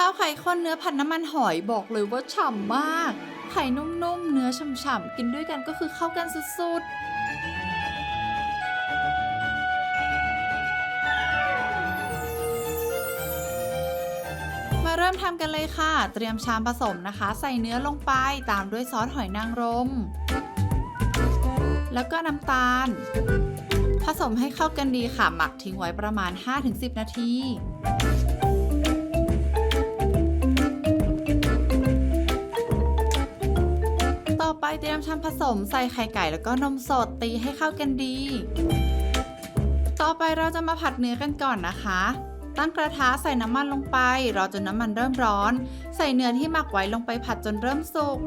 ข้าวไข่ข้นเนื้อผัดน้ำมันหอยบอกเลยว่าฉ่ำมาก ไข่นุ่มๆ เนื้อฉ่ำๆ กินด้วยกันก็คือเข้ากันสุดๆมาเริ่มทำกันเลยค่ะ เตรียมชามผสมนะคะ ใส่เนื้อลงไปตามด้วยซอสหอยนางรม แล้วก็น้ำตาล ผสมให้เข้ากันดีค่ะ หมักทิ้งไว้ประมาณ 5-10 นาที ตรียมชามผสมใส่ไข่ไก่แล้วก็นมสดตีให้เข้ากันดี ต่อไปเราจะมาผัดเนื้อกันก่อนนะคะ ตั้งกระทะใส่น้ำมันลงไป รอจนน้ำมันเริ่มร้อน ใส่เนื้อที่หมักไว้ลงไปผัดจนเริ่มสุก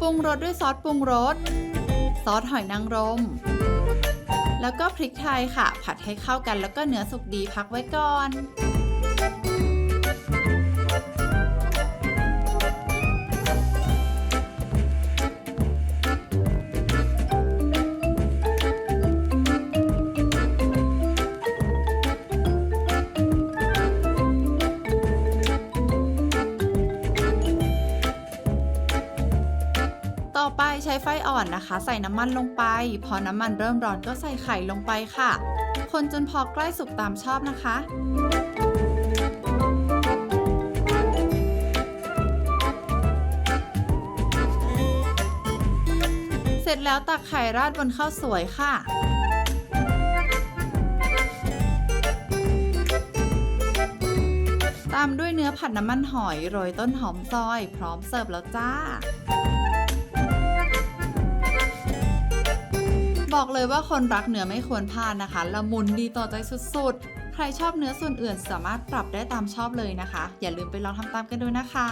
ปรุงรสด้วยซอสปรุงรส ซอสหอยนางรม แล้วก็พริกไทยค่ะ ผัดให้เข้ากันแล้วก็เนื้อสุกดีพักไว้ก่อน ต่อไปใช้ไฟอ่อนนะคะ ใส่น้ำมันลงไป พอน้ำมันเริ่มร้อนก็ใส่ไข่ลงไปค่ะ คนจนพอใกล้สุกตามชอบนะคะ เสร็จแล้วตักไข่ราดบนข้าวสวยค่ะ ตามด้วยเนื้อผัดน้ำมันหอยโรยต้นหอมซอย พร้อมเสิร์ฟแล้วจ้า บอกเลยว่าคนรักเนื้อไม่ควรพลาดนะคะ ละมุนดีต่อใจสุดๆ ใครชอบเนื้อส่วนอื่นสามารถปรับได้ตามชอบเลยนะคะ อย่าลืมไปลองทำตามกันดูนะคะ